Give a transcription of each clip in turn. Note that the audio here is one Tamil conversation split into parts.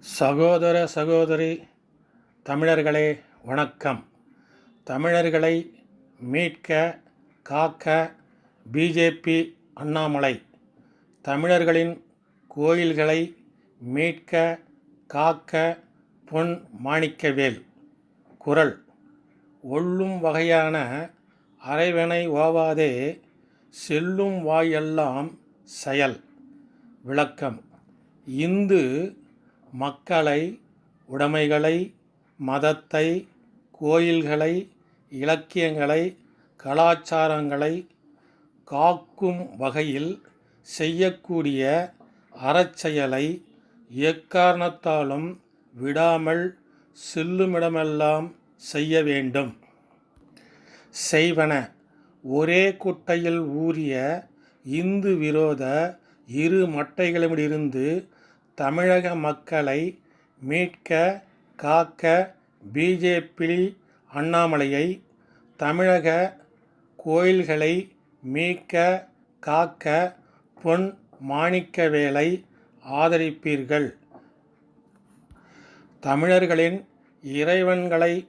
சகோதர சகோதரி தமிழர்களே வணக்கம். தமிழர்களை மீட்க காக்க பிஜேபி அண்ணாமலை. தமிழர்களின் கோயில்களை மீட்க காக்க பொன் மாணிக்கவேல். குரல். ஒள்ளும் வகையான அரைவனை ஓவாதே செல்லும் வாயெல்லாம் செயல். விளக்கம். இந்து மக்களை உடைமைகளை மதத்தை கோயில்களை இலக்கியங்களை கலாச்சாரங்களை காக்கும் வகையில் செய்யக்கூடிய அறச்செயலை எக்காரணத்தாலும் விடாமல் செல்லுமிடமெல்லாம் செய்ய வேண்டும். செய்வன ஒரே குட்டையில் ஊறிய இந்து விரோத இரு மட்டைகளிடமிருந்து தமிழக மக்களை மீட்க காக்க பிஜேபி அண்ணாமலையை தமிழக கோயில்களை மீட்க காக்க பொன் மாணிக்கவேலை ஆதரிப்பீர்கள். தமிழர்களின் இறைவன்களை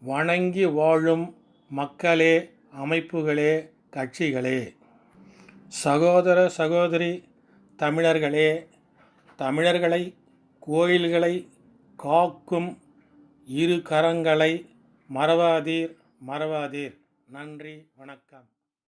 வணங்கி வாழும் மக்களே அமைப்புகளே கட்சிகளே. சகோதர சகோதரி தமிழர்களே தமிழர்களை கோயில்களை காக்கும் இரு கரங்களை மறவாதீர் மறவாதீர். நன்றி வணக்கம்.